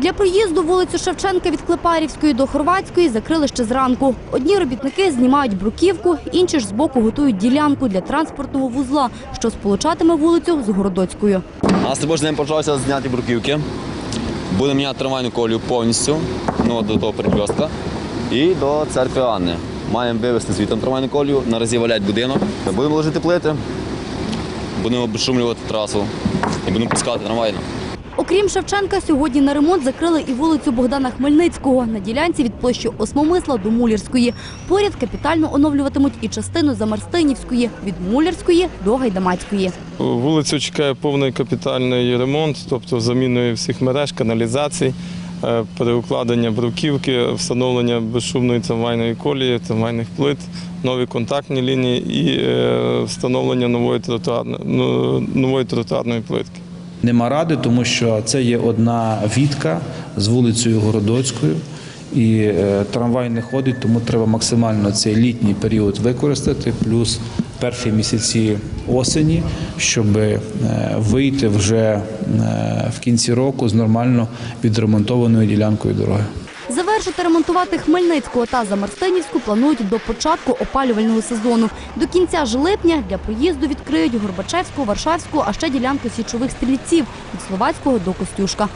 Для проїзду вулицю Шевченка від Клепарівської до Хорватської закрили ще зранку. Одні робітники знімають бруківку, інші ж збоку готують ділянку для транспортного вузла, що сполучатиме вулицю з Городоцькою. У нас робочий день почався з зняті бруківки. Будемо міняти трамвайну колію повністю ну, до того перекрестка і до церкви Анни. Маємо вивезти звідти трамвайну колію, наразі валять будинок. Будемо ложити плити, будемо обшумлювати трасу і будемо пускати трамвайну. Окрім Шевченка, сьогодні на ремонт закрили і вулицю Богдана Хмельницького на ділянці від площі Осмомисла до Мулярської. Поряд капітально оновлюватимуть і частину Замарстинівської від Мулярської до Гайдамацької. Вулицю чекає повний капітальний ремонт, тобто заміною всіх мереж, каналізацій, е, переукладення бруківки, встановлення безшумної трамвайної колії, трамвайних плит, нові контактні лінії і е, встановлення ну, нової тротуарної плитки. Нема ради, тому що це є одна вітка з вулицею Городоцькою. І е, трамвай не ходить, тому треба максимально цей літній період використати, плюс перші місяці осені, щоб е, вийти вже е, в кінці року з нормально відремонтованою ділянкою дороги. Завершити ремонтувати Хмельницького та Замарстинівську планують до початку опалювального сезону. До кінця ж липня для проїзду відкриють Горбачевську, Варшавську, а ще ділянку січових стрільців від Словацького до Костюшка.